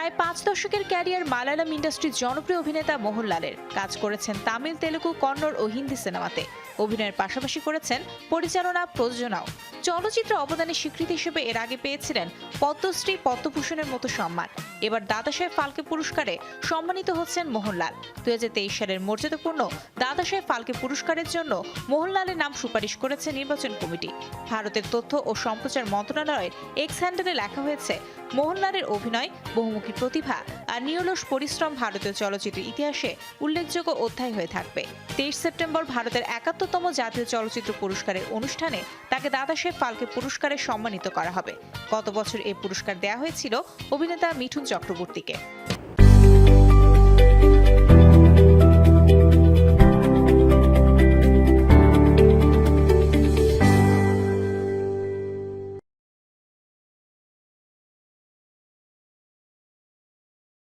প্রায় পাঁচ দশকের ক্যারিয়ার মালায়ালাম ইন্ডাস্ট্রির জনপ্রিয় অভিনেতা মোহনলালের। কাজ করেছেন তামিল, তেলুগু, কন্নড় ও হিন্দি সিনেমাতে। অভিনয়ের পাশাপাশি করেছেন পরিচালনা প্রযোজনাও। চলচ্চিত্র অবদানের স্বীকৃতি হিসেবে এর আগে পেয়েছিলেন পদ্মশ্রী পদ্মভূষণের মতো সম্মান। এবার দাদাসাহেব ফালকে পুরস্কারে সম্মানিত হচ্ছেন মোহনলাল। দুই সালের মর্যাদাপূর্ণ দাদাসাহেব ফালকে পুরস্কারের জন্য মোহনলালের নাম সুপারিশ করেছে নির্বাচন কমিটি। ভারতের তথ্য ও সম্প্রচার মন্ত্রণালয়ের এক্স হ্যান্ডেলে লেখা হয়েছে, মোহনলালের অভিনয়, বহুমুখী প্রতিভা আর নিরলস পরিশ্রম ভারতীয় চলচ্চিত্র ইতিহাসে উল্লেখযোগ্য অধ্যায় হয়ে থাকবে। তেইশ সেপ্টেম্বর ভারতের একাত্তরতম জাতীয় চলচ্চিত্র পুরস্কারের অনুষ্ঠানে তাকে দাদাসাহেব ফালকে পুরস্কারে সম্মানিত করা হবে। গত বছর এই পুরস্কার দেয়া হয়েছিল অভিনেতা মিঠুন চক্রবর্তীকে।